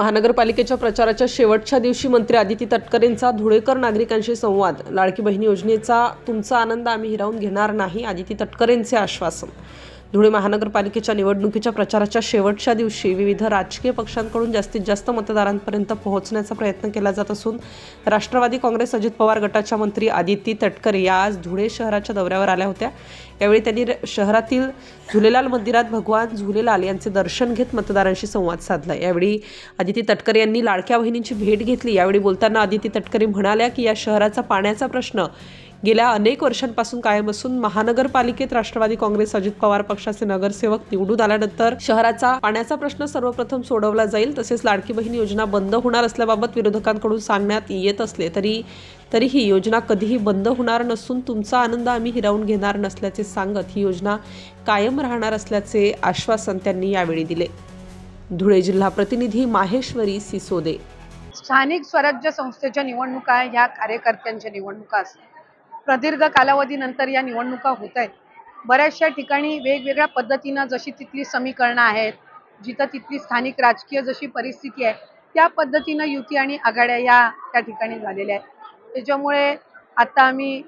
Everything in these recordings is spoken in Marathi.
महानगरपालिकेच्या प्रचाराच्या शेवटच्या दिवशी मंत्री आदिती तटकरेंचा धुळेकर नागरिकांशी संवाद. लाडकी बहिणी योजनेचा तुमचा आनंद आम्ही हिरावून घेणार नाही आदिती तटकरेंचे आश्वासन. धुळे महानगरपालिकेच्या निवडणुकीच्या प्रचाराच्या शेवटच्या दिवशी विविध राजकीय पक्षांकडून जास्तीत जास्त मतदारांपर्यंत पोहोचण्याचा प्रयत्न केला जात असून राष्ट्रवादी काँग्रेस अजित पवार गटाच्या मंत्री आदिती तटकरे या आज धुळे शहराच्या दौऱ्यावर आल्या होत्या. यावेळी त्यांनी शहरातील झुलेलाल मंदिरात भगवान झुलेलाल यांचे दर्शन घेत मतदारांशी संवाद साधला. यावेळी आदिती तटकरे यांनी लाडक्या बहिणींची भेट घेतली. यावेळी बोलताना आदिती तटकरे म्हणाल्या की या शहराचा पाण्याचा प्रश्न गेल्या अनेक वर्षांपासून कायम असून महानगरपालिकेत राष्ट्रवादी काँग्रेस अजित पवार पक्षाचे नगरसेवक निवडून आल्यानंतर शहराचा पाण्याचा प्रश्न सर्वप्रथम सोडवला जाईल तसेच लाडकी बहीण योजना बंद होणार असल्याबाबत विरोधकांकडून सांगण्यात येत असले तरी तरीही योजना कधीही बंद होणार नसून तुमचा आनंद आम्ही हिरावून घेणार नसल्याचे सांगत ही योजना कायम राहणार असल्याचे आश्वासन त्यांनी यावेळी दिले. धुळे जिल्हा प्रतिनिधी माहेश्वरी सिसोदे. स्थानिक स्वराज्य संस्थेच्या निवडणुका ह्या कार्यकर्त्यांच्या निवडणुका असतात. प्रदीर्घ कालावधीनंतर या निवडणुका होत आहेत. बऱ्याचशा ठिकाणी वेगवेगळ्या पद्धतीनं जशी तिथली समीकरणं आहेत जिथं तिथली स्थानिक राजकीय जशी परिस्थिती आहे त्या पद्धतीनं युती आणि आघाड्या या त्या ठिकाणी झालेल्या आहेत. त्याच्यामुळे आता आम्ही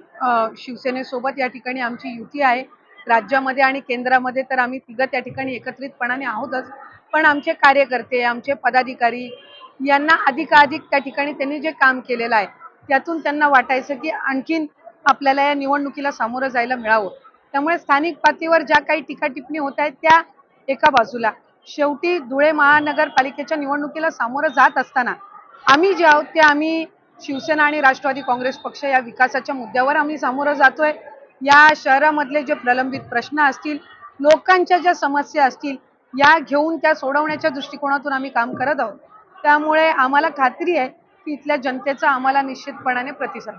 शिवसेनेसोबत या ठिकाणी आमची युती आहे. राज्यामध्ये आणि केंद्रामध्ये तर आम्ही तिघं त्या ठिकाणी एकत्रितपणाने आहोतच. पण आमचे कार्यकर्ते आमचे पदाधिकारी यांना अधिकाधिक त्या ठिकाणी त्यांनी जे काम केलेलं आहे त्यातून त्यांना वाटायचं की आणखीन आपल्याला या निवडणुकीला सामोरं जायला मिळावं. त्यामुळे स्थानिक पातळीवर ज्या काही टीका टिप्पणी होत आहेत त्या एका बाजूला. शेवटी धुळे महानगरपालिकेच्या निवडणुकीला सामोरं जात असताना आम्ही जे आहोत ते आम्ही शिवसेना आणि राष्ट्रवादी काँग्रेस पक्ष या विकासाच्या मुद्द्यावर आम्ही सामोरं जातोय. या शहरामधले जे प्रलंबित प्रश्न असतील लोकांच्या ज्या समस्या असतील या घेऊन त्या सोडवण्याच्या दृष्टिकोनातून आम्ही काम करत आहोत. त्यामुळे आम्हाला खात्री आहे की इथल्या जनतेचा आम्हाला निश्चितपणाने प्रतिसाद